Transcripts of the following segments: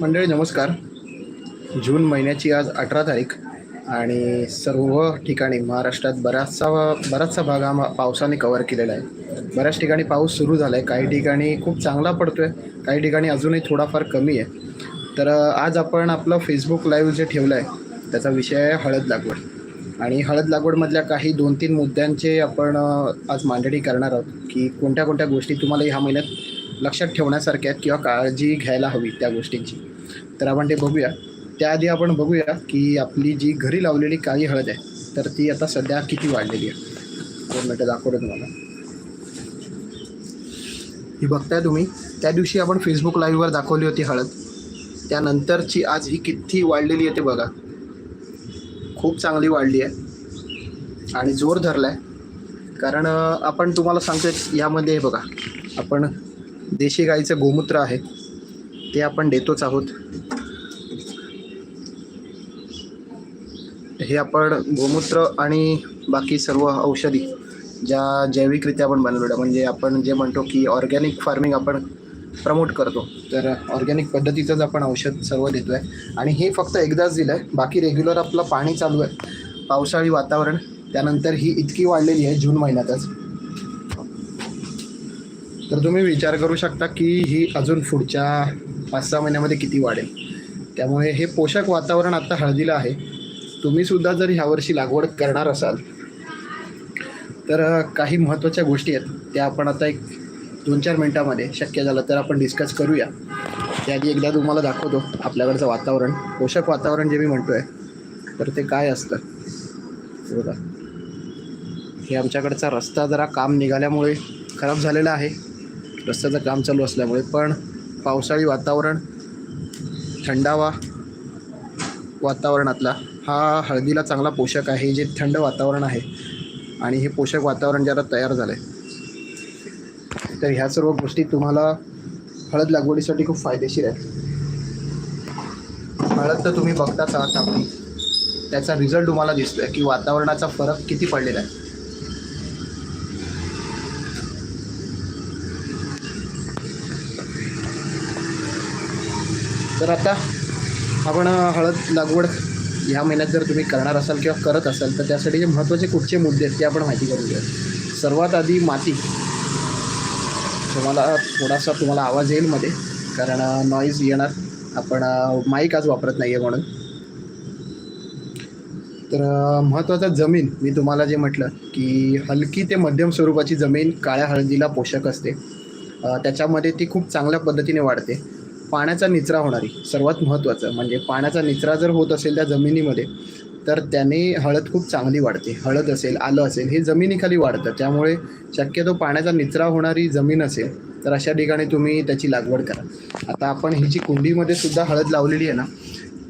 मंडळी नमस्कार. जून महिन्याची आज अठरा तारीख आणि सर्व ठिकाणी महाराष्ट्रात बराचसा बराचसा भाग हा पावसाने कवर केलेला आहे. बऱ्याच ठिकाणी पाऊस सुरू झाला आहे काही ठिकाणी खूप चांगला पडतो आहे काही ठिकाणी अजूनही थोडाफार कमी आहे. तर आज आपण आपलं फेसबुक लाईव्ह जे ठेवलं आहे त्याचा विषय आहे हळद लागवड. आणि हळद लागवडमधल्या काही दोन तीन मुद्द्यांचे आपण आज मांडणी करणार आहोत की कोणत्या कोणत्या गोष्टी तुम्हाला ह्या महिन्यात लक्षात ठेवण्यासारख्या आहेत किंवा काळजी घ्यायला हवी त्या गोष्टींची. तर आपण ते बघूया. त्याआधी आपण बघूया की आपली जी घरी लावलेली काळी हळद आहे तर ती आता सध्या किती वाढलेली आहे. दोन मिनटं दाखवतो तुम्हाला. ही बघताय तुम्ही त्या दिवशी आपण फेसबुक लाईव्हवर दाखवली होती हळद. त्यानंतरची आज ही किती वाढलेली आहे ते बघा. खूप चांगली वाढली आहे. आणि जोर धरला आहे कारण आपण तुम्हाला सांगतो यामध्ये हे बघा. आपण देशी गाईचं गोमूत्र आहे ते आपण देतोच आहोत. हे आपण गोमूत्र आणि बाकी सर्व औषधी ज्या जैविकरित्या आपण बनवलेल्या म्हणजे आपण जे म्हणतो की ऑर्गॅनिक फार्मिंग आपण प्रमोट करतो तर ऑर्गॅनिक पद्धतीचंच आपण औषध सर्व देतो आहे आणि हे फक्त एकदाच दिलं आहे बाकी रेग्युलर आपलं पाणी चालू आहे. पावसाळी वातावरण त्यानंतर ही इतकी वाढलेली आहे जून महिन्यातच. तर तुम्ही विचार करू शकता की ही अजून पुढच्या पाच सहा महिन्यामध्ये किती वाढेल. त्यामुळे हे पोषक वातावरण आता हळदीला आहे. तुम्हीसुद्धा जर ह्यावर्षी लागवड करणार असाल तर काही महत्त्वाच्या गोष्टी आहेत. त्या आपण आता एक दोन चार मिनटामध्ये शक्य झालं तर आपण डिस्कस करूया. त्याआधी एकदा तुम्हाला दाखवतो आपल्याकडचं वातावरण. पोषक वातावरण जे मी म्हणतो आहे तर ते काय असतं? बघा. हे आमच्याकडचा रस्ता जरा काम निघाल्यामुळे खराब झालेला आहे. रस्त्याचं काम चालू असल्यामुळे पण पावसाळी वातावरण थंडावा वातावरणातला हा हळदीला चांगला पोषक आहे जे थंड वातावरण आहे. आणि हे पोषक वातावरण ज्याला तयार झालं आहे तर ह्या सर्व गोष्टी तुम्हाला हळद लागवडीसाठी खूप फायदेशीर आहेत. हळद तर तुम्ही बघताच आहात आपण. त्याचा रिझल्ट तुम्हाला दिसतो आहे की वातावरणाचा फरक किती पडलेला आहे. तर आता आपण हळद लागवड ह्या महिन्यात जर तुम्ही करणार असाल किंवा करत असाल तर त्यासाठी जे महत्त्वाचे कुठचे मुद्दे आहेत ते आपण माहिती करून घेऊया सर्वात आधी माती. तुम्हाला थोडासा तुम्हाला आवाज येईल मध्ये कारण नॉईज येणार. आपण माईक आज वापरत नाही आहे म्हणून. तर महत्त्वाचं महत्त्वाचा जमीन मी तुम्हाला जे म्हटलं की हलकी ते मध्यम स्वरूपाची जमीन काळ्या हळदीला पोषक असते. त्याच्यामध्ये ती खूप चांगल्या पद्धतीने वाढते. पाण्याचा निचरा होणारी सर्वात महत्त्वाचं म्हणजे पाण्याचा निचरा जर होत असेल त्या जमिनीमध्ये तर त्याने हळद खूप चांगली वाढते. हळद असेल आलं असेल हे जमिनीखाली वाढतं. त्यामुळे शक्यतो पाण्याचा निचरा होणारी जमीन असेल तर अशा ठिकाणी तुम्ही त्याची लागवड करा. आता आपण ही जी कुंडीमध्ये सुद्धा हळद लावलेली आहे ना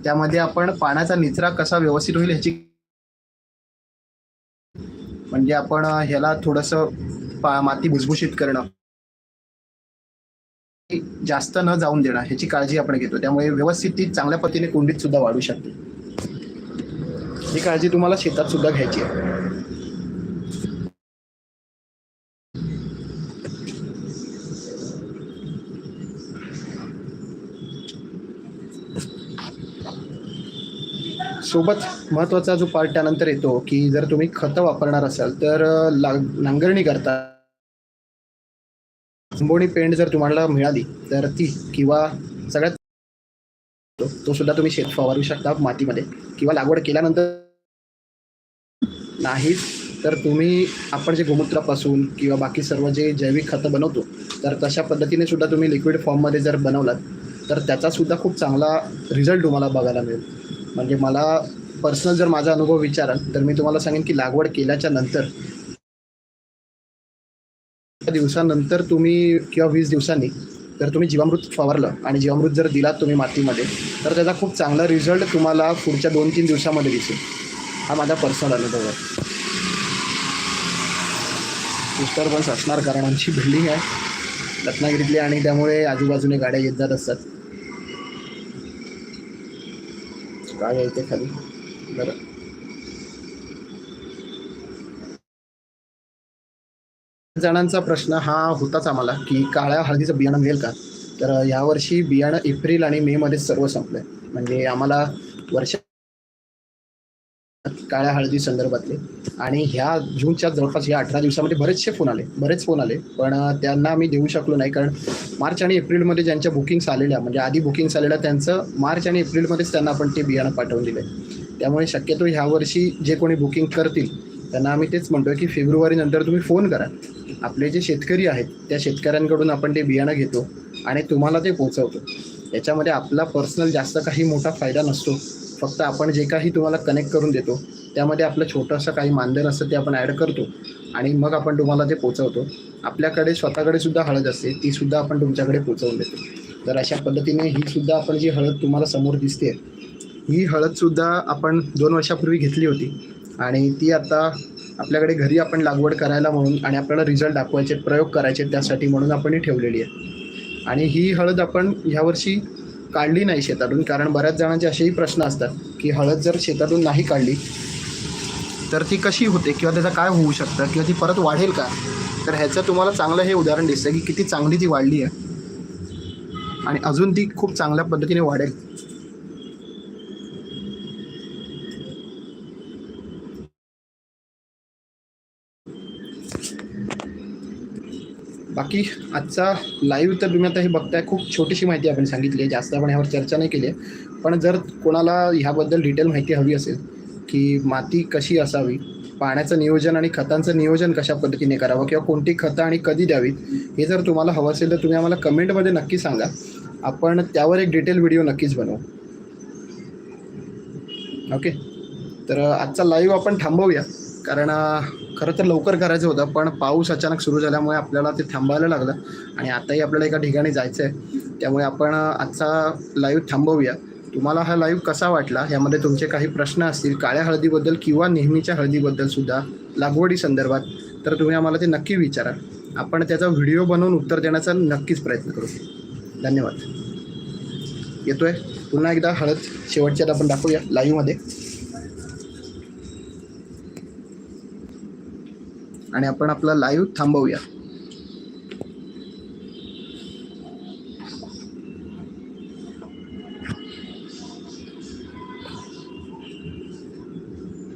त्यामध्ये आपण पाण्याचा निचरा कसा व्यवस्थित होईल ह्याची म्हणजे आपण ह्याला थोडंसं पा माती भुसभुशीत करणं जास्त न जाऊन देणं ह्याची काळजी आपण घेतो. त्यामुळे व्यवस्थित ती चांगल्या पद्धतीने कुंडीत सुद्धा वाढू शकते. ही काळजी तुम्हाला शेतात सुद्धा घ्यायची आहे. सोबत महत्त्वाचा जो पार्ट त्यानंतर येतो की जर तुम्ही खतं वापरणार असाल तर ला नांगरणी करता झुंबोणी पेंट जर तुम्हाला मिळाली तर ती किंवा सगळ्यात तो- तो सुद्धा तुम्ही शेत फवारू शकता मातीमध्ये. किंवा लागवड केल्यानंतर नाहीच तर तुम्ही आपण जे गोमूत्रापासून किंवा बाकी सर्व जे जैविक खतं बनवतो तर तशा पद्धतीने सुद्धा तुम्ही लिक्विड फॉर्ममध्ये जर बनवलात तर त्याचा सुद्धा खूप चांगला रिझल्ट तुम्हाला बघायला मिळेल. म्हणजे मला पर्सनल जर माझा अनुभव विचाराल तर मी तुम्हाला सांगेन की लागवड केल्याच्यानंतर दिवसानंतर तुम्ही किंवा वीस दिवसांनी जर तुम्ही जीवामृत फवारलं आणि जीवामृत जर दिलात तुम्ही मातीमध्ये तर त्याचा खूप चांगला रिझल्ट तुम्हाला पुढच्या दोन तीन दिवसामध्ये दिसेल. हा माझा पर्सनल अनुभव आहे. डिस्टर्बन्स असणार कारण आमची बिल्डिंग आहे. रत्नागिरीतली आणि त्यामुळे आजूबाजूने गाड्या येत जात असतात. काय आहे ते खाली? बरं. जणांचा प्रश्न हा होताच आम्हाला की काळ्या हळदीचं बियाणं मिळेल का? तर यावर्षी बियाणं एप्रिल आणि मेमध्येच सर्व संपलं आहे म्हणजे आम्हाला वर्ष काळ्या हळदी संदर्भातले. आणि ह्या जूनच्या जवळपास या अठरा दिवसामध्ये बरेचसे फोन आले. बरेच फोन आले. पण त्यांना आम्ही देऊ शकलो नाही. कारण मार्च आणि एप्रिलमध्ये ज्यांच्या बुकिंग्स आलेल्या म्हणजे आधी बुकिंग्स आलेल्या त्यांचं मार्च आणि एप्रिलमध्येच त्यांना आपण ते बियाणं पाठवून दिलं त्यामुळे शक्यतो ह्या वर्षी जे कोणी बुकिंग करतील त्यांना आम्ही तेच म्हणतोय की फेब्रुवारीनंतर तुम्ही फोन करा. आपले जे शेतकरी आहेत त्या शेतकऱ्यांकडून आपण ते बियाणं घेतो आणि तुम्हाला ते पोचवतो याच्यामध्ये आपला पर्सनल जास्त काही मोठा फायदा नसतो. फक्त आपण जे काही तुम्हाला कनेक्ट करून देतो त्यामध्ये आपलं छोटंसं काही मानधन असतं ते आपण ॲड करतो आणि मग आपण तुम्हाला ते पोचवतो आपल्याकडे स्वतःकडे सुद्धा हळद असते ती सुद्धा आपण तुमच्याकडे पोचवून देतो. तर अशा पद्धतीने ही सुद्धा आपण जी हळद तुम्हाला समोर दिसते ही हळदसुद्धा आपण दोन वर्षापूर्वी घेतली होती आणि ती आता आपल्याकडे घरी आपण लागवड करायला म्हणून आणि आपल्याला रिझल्ट दाखवायचे प्रयोग करायचे त्यासाठी म्हणून आपण ही ठेवलेली आहे. आणि ही हळद आपण ह्यावर्षी काढली नाही शेतातून कारण बऱ्याच जणांचे असेही प्रश्न असतात की हळद जर शेतातून नाही काढली तर ती कशी होते किंवा त्याचं काय होऊ शकतं किंवा ती परत वाढेल का? तर ह्याचं तुम्हाला चांगलं हे उदाहरण दिसतं की किती चांगली ती वाढली आहे. आणि अजून ती खूप चांगल्या पद्धतीने वाढेल. बाकी आजचा लाईव्ह तर तुम्ही आता हे बघताय खूप छोटीशी माहिती आपण सांगितली आहे जास्त आपण यावर चर्चा नाही केली आहे. पण जर कोणाला ह्याबद्दल डिटेल माहिती हवी असेल की माती कशी असावी पाण्याचं नियोजन आणि खतांचं नियोजन कशा पद्धतीने करावं किंवा कोणती खतं आणि कधी द्यावीत हे जर तुम्हाला हवं असेल तर तुम्ही आम्हाला कमेंटमध्ये नक्की सांगा. आपण त्यावर एक डिटेल व्हिडिओ नक्कीच बनवू. ओके तर आजचा लाईव्ह आपण थांबवूया. कारण खरं तर लवकर करायचं होतं पण पाऊस अचानक सुरू झाल्यामुळे आपल्याला ते थांबायला लागलं आणि आताही आपल्याला एका ठिकाणी जायचं आहे त्यामुळे आपण आजचा लाईव्ह थांबवूया. तुम्हाला हा लाईव्ह कसा वाटला? यामध्ये तुमचे काही प्रश्न असतील काळ्या हळदीबद्दल किंवा नेहमीच्या हळदीबद्दल सुद्धा लागवडी संदर्भात तर तुम्ही आम्हाला ते नक्की विचारा. आपण त्याचा व्हिडिओ बनवून उत्तर देण्याचा नक्कीच प्रयत्न करू. धन्यवाद. येतोय? पुन्हा एकदा हळद शेवटच्यात आपण दाखवूया लाईव्हमध्ये आणि आपण आपला लाईव्ह थांबवूया.